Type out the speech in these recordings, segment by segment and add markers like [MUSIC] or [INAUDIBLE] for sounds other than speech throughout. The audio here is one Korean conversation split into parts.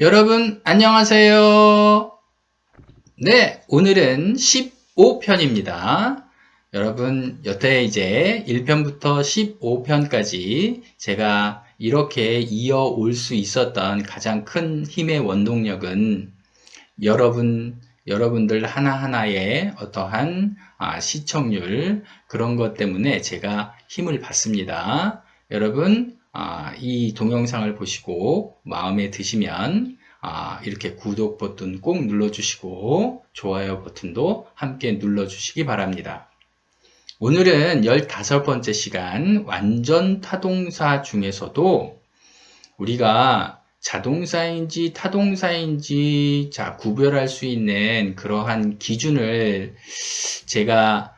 여러분, 안녕하세요. 네, 오늘은 15편입니다. 여러분, 여태 이제 1편부터 15편까지 제가 이렇게 이어올 수 있었던 가장 큰 힘의 원동력은 여러분, 여러분들 하나하나의 어떠한 아, 시청률, 그런 것 때문에 제가 힘을 받습니다. 여러분, 아, 이 동영상을 보시고 마음에 드시면 아, 이렇게 구독 버튼 꼭 눌러주시고 좋아요 버튼도 함께 눌러주시기 바랍니다. 오늘은 15번째 시간 완전 타동사 중에서도 우리가 자동사인지 타동사인지 자 구별할 수 있는 그러한 기준을 제가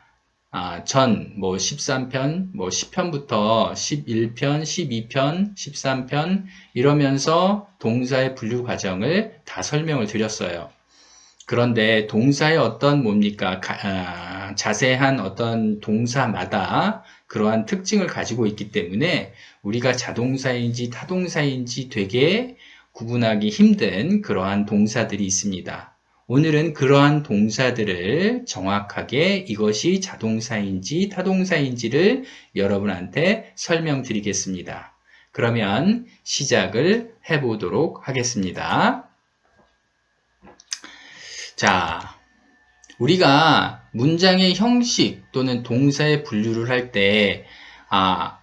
아, 전, 뭐, 13편, 뭐, 10편부터 11편, 12편, 13편, 이러면서 동사의 분류 과정을 다 설명을 드렸어요. 그런데 동사의 어떤 뭡니까? 가- 아, 자세한 어떤 동사마다 그러한 특징을 가지고 있기 때문에 우리가 자동사인지 타동사인지 되게 구분하기 힘든 그러한 동사들이 있습니다. 오늘은 그러한 동사들을 정확하게 이것이 자동사인지 타동사인지를 여러분한테 설명드리겠습니다. 그러면 시작을 해보도록 하겠습니다. 자, 우리가 문장의 형식 또는 동사의 분류를 할 때, 아,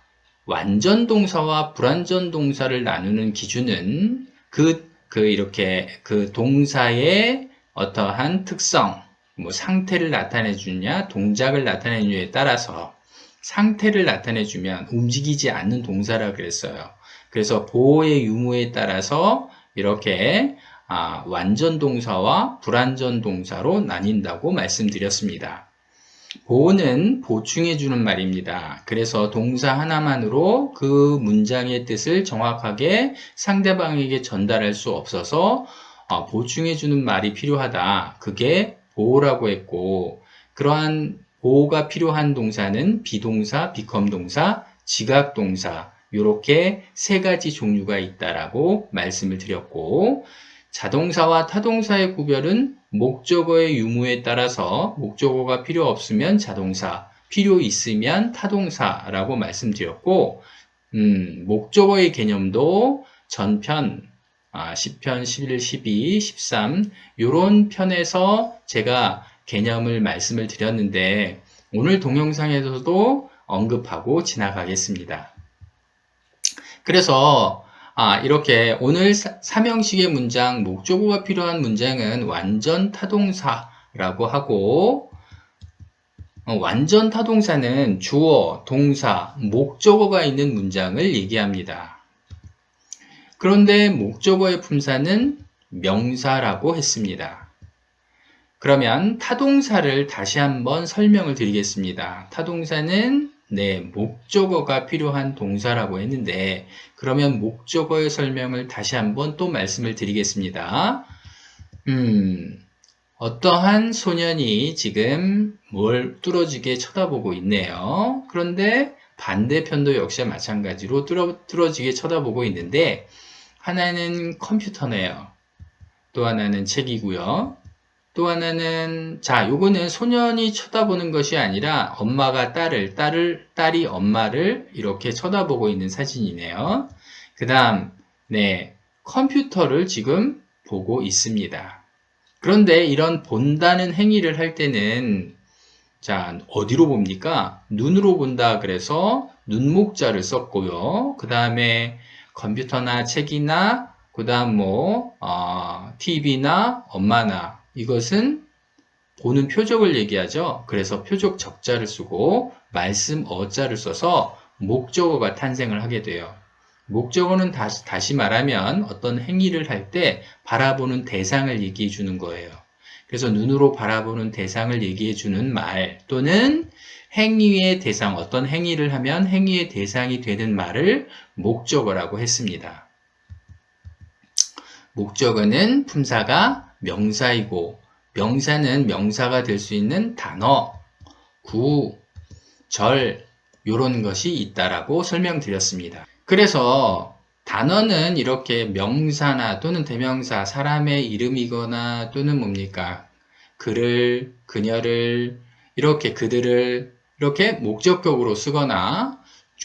완전 동사와 불완전 동사를 나누는 기준은 그, 그, 이렇게, 그 동사의 어떠한 특성, 뭐 상태를 나타내 주냐, 동작을 나타내 주냐에 따라서 상태를 나타내 주면 움직이지 않는 동사라 그랬어요. 그래서 보호의 유무에 따라서 이렇게 아, 완전 동사와 불완전 동사로 나뉜다고 말씀드렸습니다. 보호는 보충해 주는 말입니다. 그래서 동사 하나만으로 그 문장의 뜻을 정확하게 상대방에게 전달할 수 없어서 어, 보충해주는 말이 필요하다. 그게 보호라고 했고, 그러한 보호가 필요한 동사는 비동사, 비컴동사, 지각동사, 이렇게 세 가지 종류가 있다라고 말씀을 드렸고, 자동사와 타동사의 구별은 목적어의 유무에 따라서 목적어가 필요 없으면 자동사, 필요 있으면 타동사라고 말씀드렸고, 음, 목적어의 개념도 전편, 아, 10편, 11, 12, 13 요런 편에서 제가 개념을 말씀을 드렸는데 오늘 동영상에서도 언급하고 지나가겠습니다. 그래서 아, 이렇게 오늘 사- 삼형식의 문장, 목적어가 필요한 문장은 완전 타동사라고 하고 어, 완전 타동사는 주어, 동사, 목적어가 있는 문장을 얘기합니다. 그런데 목적어의 품사는 명사라고 했습니다. 그러면 타동사를 다시 한번 설명을 드리겠습니다. 타동사는 네, 목적어가 필요한 동사라고 했는데 그러면 목적어의 설명을 다시 한번 또 말씀을 드리겠습니다. 음, 어떠한 소년이 지금 뭘 뚫어지게 쳐다보고 있네요. 그런데 반대편도 역시 마찬가지로 뚫어, 뚫어지게 쳐다보고 있는데 하나는 컴퓨터네요. 또 하나는 책이고요. 또 하나는 자, 요거는 소년이 쳐다보는 것이 아니라 엄마가 딸을, 딸을 딸이 엄마를 이렇게 쳐다보고 있는 사진이네요. 그다음 네, 컴퓨터를 지금 보고 있습니다. 그런데 이런 본다는 행위를 할 때는 자, 어디로 봅니까? 눈으로 본다 그래서 눈목자를 썼고요. 그 다음에 컴퓨터나 책이나 그 다음 뭐 어, TV나 엄마나 이것은 보는 표적을 얘기하죠. 그래서 표적 적자를 쓰고 말씀 어자를 써서 목적어가 탄생을 하게 돼요. 목적어는 다시, 다시 말하면 어떤 행위를 할 때 바라보는 대상을 얘기해 주는 거예요. 그래서 눈으로 바라보는 대상을 얘기해 주는 말 또는 행위의 대상, 어떤 행위를 하면 행위의 대상이 되는 말을 목적어라고 했습니다. 목적어는 품사가 명사이고 명사는 명사가 될 수 있는 단어, 구, 절, 요런 것이 있다라고 설명드렸습니다. 그래서 단어는 이렇게 명사나 또는 대명사, 사람의 이름이거나 또는 뭡니까? 그를, 그녀를, 이렇게 그들을 이렇게 목적격으로 쓰거나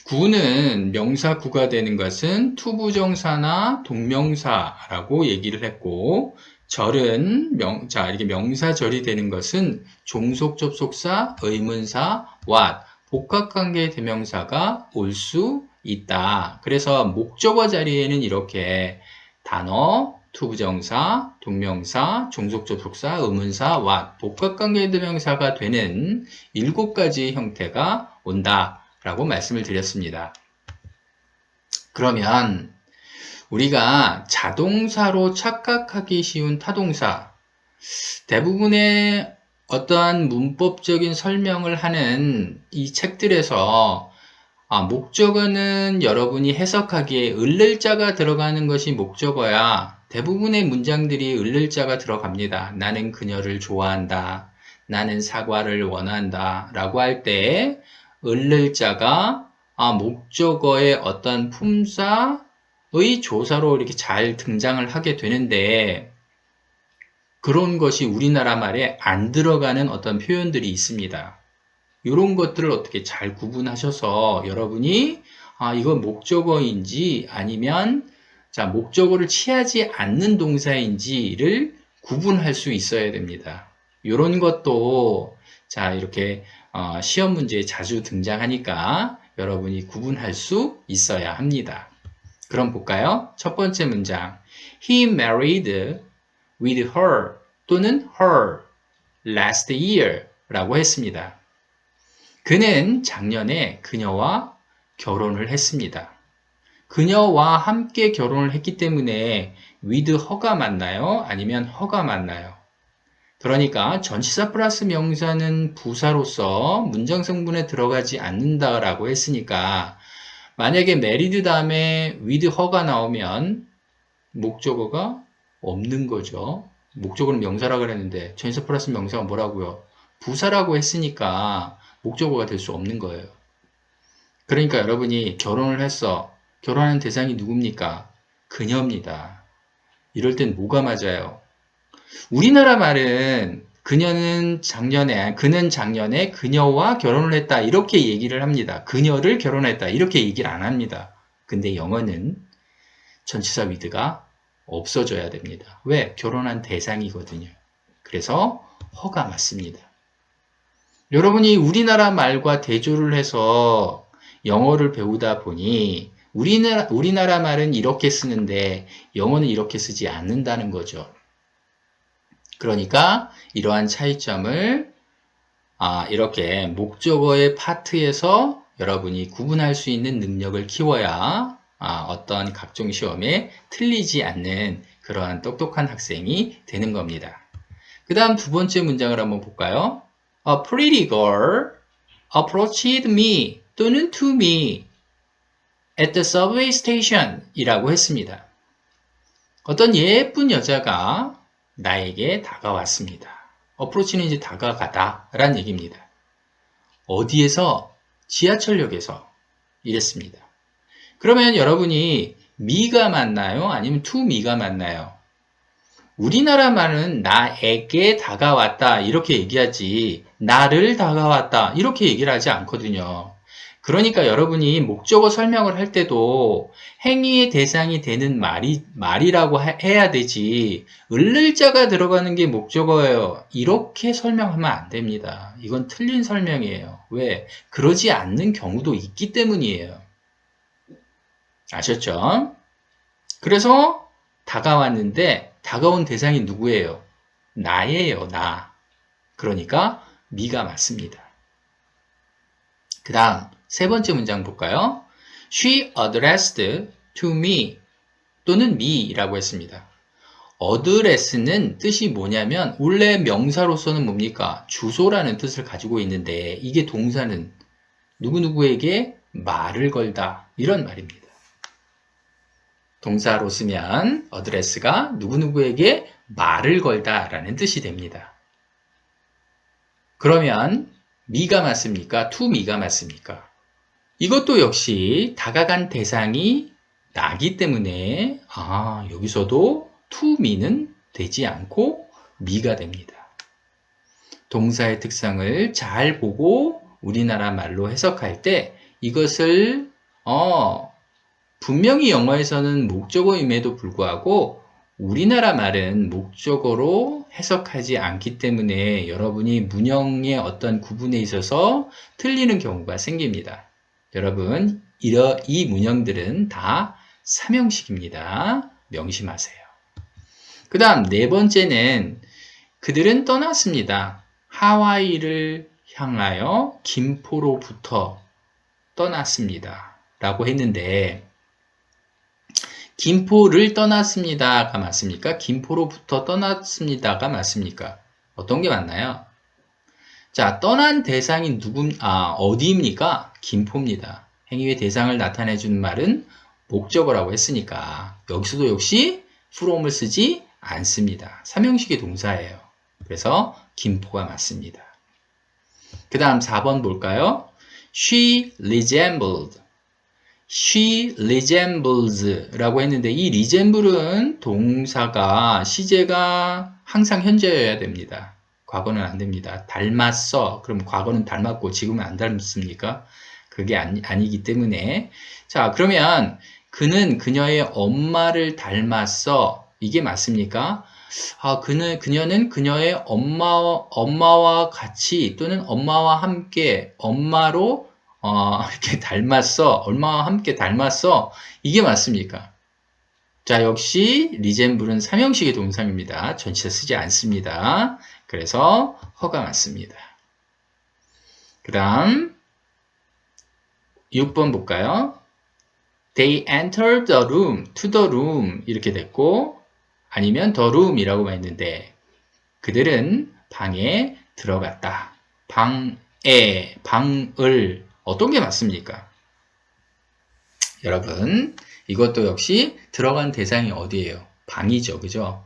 구는 명사 구가 되는 것은 투부정사나 동명사라고 얘기를 했고 절은 명, 자, 이렇게 명사절이 되는 것은 종속 접속사, 의문사, what, 복합관계 대명사가 올 수 있다. 그래서 목적어 자리에는 이렇게 단어, 투부정사, 동명사, 종속 접속사, 의문사, what, 복합관계 대명사가 되는 일곱 가지 형태가 온다 라고 말씀을 드렸습니다. 그러면 우리가 자동사로 착각하기 쉬운 타동사, 대부분의 어떠한 문법적인 설명을 하는 이 책들에서 아, 목적어는 여러분이 해석하기에 을를자가 들어가는 것이 목적어야. 대부분의 문장들이 을를자가 들어갑니다. 나는 그녀를 좋아한다. 나는 사과를 원한다. 라고 할 때 을를 자가 아, 목적어의 어떤 품사, 의 조사로 이렇게 잘 등장을 하게 되는데 그런 것이 우리나라 말에 안 들어가는 어떤 표현들이 있습니다. 이런 것들을 어떻게 잘 구분하셔서 여러분이 아, 이건 목적어인지 아니면 자, 목적어를 취하지 않는 동사인지를 구분할 수 있어야 됩니다. 이런 것도 자, 이렇게 어, 시험 문제에 자주 등장하니까 여러분이 구분할 수 있어야 합니다. 그럼 볼까요? 첫 번째 문장. He married with her 또는 her last year 라고 했습니다. 그는 작년에 그녀와 결혼을 했습니다. 그녀와 함께 결혼을 했기 때문에 with her가 맞나요? 아니면 her가 맞나요? 그러니까 전치사 플러스 명사는 부사로서 문장 성분에 들어가지 않는다라고 했으니까 만약에 married 다음에 with her가 나오면 목적어가 없는 거죠. 목적어는 명사라고 그랬는데 전치사 플러스 명사가 뭐라고요? 부사라고 했으니까 목적어가 될 수 없는 거예요. 그러니까 여러분이 결혼을 했어. 결혼하는 대상이 누굽니까? 그녀입니다. 이럴 땐 뭐가 맞아요? 우리나라 말은 그녀는 작년에, 그는 작년에 그녀와 결혼을 했다. 이렇게 얘기를 합니다. 그녀를 결혼했다. 이렇게 얘기를 안 합니다. 근데 영어는 전치사 위드가 없어져야 됩니다. 왜? 결혼한 대상이거든요. 그래서 허가 맞습니다. 여러분이 우리나라 말과 대조를 해서 영어를 배우다 보니 우리나라, 우리나라 말은 이렇게 쓰는데 영어는 이렇게 쓰지 않는다는 거죠. 그러니까 이러한 차이점을 아, 이렇게 목적어의 파트에서 여러분이 구분할 수 있는 능력을 키워야 아, 어떤 각종 시험에 틀리지 않는 그러한 똑똑한 학생이 되는 겁니다. 그 다음 두 번째 문장을 한번 볼까요? A pretty girl approached me 또는 to me at the subway station 이라고 했습니다. 어떤 예쁜 여자가 나에게 다가왔습니다. approach는 이제 다가가다 라는 얘기입니다. 어디에서? 지하철역에서 이랬습니다. 그러면 여러분이 미가 맞나요? 아니면 to 미가 맞나요? 우리나라 말은 나에게 다가왔다 이렇게 얘기하지 나를 다가왔다 이렇게 얘기를 하지 않거든요. 그러니까 여러분이 목적어 설명을 할 때도 행위의 대상이 되는 말이, 말이라고 해야 되지, 을를자가 들어가는 게 목적어예요. 이렇게 설명하면 안 됩니다. 이건 틀린 설명이에요. 왜? 그러지 않는 경우도 있기 때문이에요. 아셨죠? 그래서 다가왔는데, 다가온 대상이 누구예요? 나예요, 나. 그러니까, 미가 맞습니다. 그 다음, 세 번째 문장 볼까요? She addressed to me 또는 me라고 했습니다. address는 뜻이 뭐냐면 원래 명사로서는 뭡니까? 주소라는 뜻을 가지고 있는데 이게 동사는 누구누구에게 말을 걸다 이런 말입니다. 동사로 쓰면 address가 누구누구에게 말을 걸다 라는 뜻이 됩니다. 그러면 미가 맞습니까? to 미가 맞습니까? 이것도 역시 다가간 대상이 나기 때문에 아, 여기서도 to me는 되지 않고 미가 됩니다. 동사의 특성을 잘 보고 우리나라 말로 해석할 때 이것을 어, 분명히 영어에서는 목적어임에도 불구하고 우리나라 말은 목적어로 해석하지 않기 때문에 여러분이 문형의 어떤 구분에 있어서 틀리는 경우가 생깁니다. 여러분, 이러, 이 문형들은 다 삼형식입니다. 명심하세요. 그 다음 네 번째는 그들은 떠났습니다. 하와이를 향하여 김포로부터 떠났습니다. 라고 했는데 김포를 떠났습니다가 맞습니까? 김포로부터 떠났습니다가 맞습니까? 어떤 게 맞나요? 자, 떠난 대상이 누군, 아, 어디입니까? 김포입니다. 행위의 대상을 나타내 주는 말은 목적어라고 했으니까 여기서도 역시 from을 쓰지 않습니다. 삼형식의 동사예요. 그래서 김포가 맞습니다. 그 다음 4번 볼까요? She resembled. She resembles 라고 했는데 이 resemble은 동사가 시제가 항상 현재여야 됩니다. 과거는 안 됩니다. 닮았어. 그럼 과거는 닮았고 지금은 안 닮습니까? 그게 아니, 아니기 때문에 자 그러면 그는 그녀의 엄마를 닮았어. 이게 맞습니까? 아, 그는, 그녀는 그녀의 엄마, 엄마와 같이 또는 엄마와 함께 엄마로 어, [LAUGHS] 이렇게 닮았어. 엄마와 함께 닮았어. 이게 맞습니까? 자, 역시 리젠블은 삼형식의 동사입니다. 전치사 쓰지 않습니다. 그래서 허가 맞습니다. 그 다음 6번 볼까요? They entered the room, to the room 이렇게 됐고 아니면 the room이라고만 했는데 그들은 방에 들어갔다. 방에, 방을 어떤 게 맞습니까? 여러분 이것도 역시 들어간 대상이 어디예요? 방이죠. 그죠?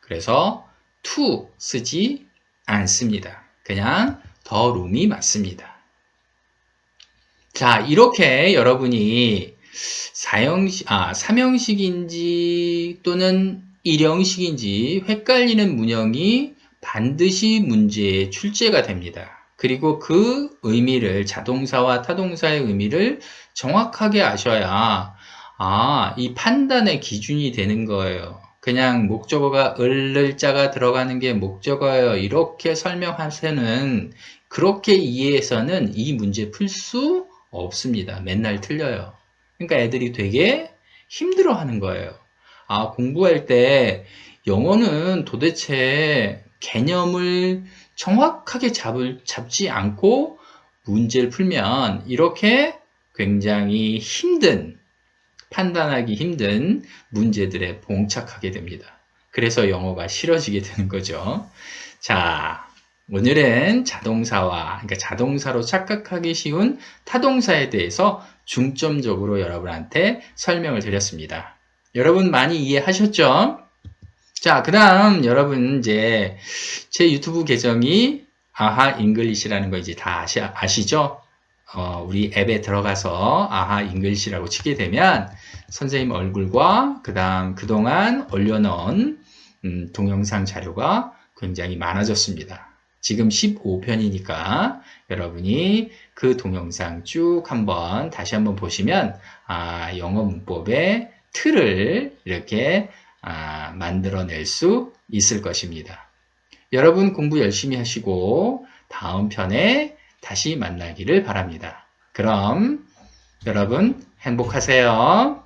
그래서 to 쓰지 않습니다. 그냥 the room이 맞습니다. 자, 이렇게 여러분이 사형식, 아, 삼형식인지 또는 일형식인지 헷갈리는 문형이 반드시 문제에 출제가 됩니다. 그리고 그 의미를 자동사와 타동사의 의미를 정확하게 아셔야 아, 이 판단의 기준이 되는 거예요. 그냥 목적어가 을을 자가 들어가는 게 목적어예요. 이렇게 설명하세는 그렇게 이해해서는 이 문제 풀 수 없습니다. 맨날 틀려요. 그러니까 애들이 되게 힘들어 하는 거예요. 아, 공부할 때 영어는 도대체 개념을 정확하게 잡을, 잡지 않고 문제를 풀면 이렇게 굉장히 힘든, 판단하기 힘든 문제들에 봉착하게 됩니다. 그래서 영어가 싫어지게 되는 거죠. 자, 오늘은 자동사와, 그러니까 자동사로 착각하기 쉬운 타동사에 대해서 중점적으로 여러분한테 설명을 드렸습니다. 여러분 많이 이해하셨죠? 자, 그 다음 여러분 이제 제 유튜브 계정이 아하 잉글리시라는 거 이제 다 아시, 아시죠? 어, 우리 앱에 들어가서 아하 잉글리시라고 치게 되면 선생님 얼굴과 그 다음 그동안 올려놓은 음, 동영상 자료가 굉장히 많아졌습니다. 지금 15편이니까 여러분이 그 동영상 쭉 한번 다시 한번 보시면 아, 영어 문법의 틀을 이렇게 아, 만들어낼 수 있을 것입니다. 여러분 공부 열심히 하시고 다음 편에 다시 만나기를 바랍니다. 그럼 여러분 행복하세요.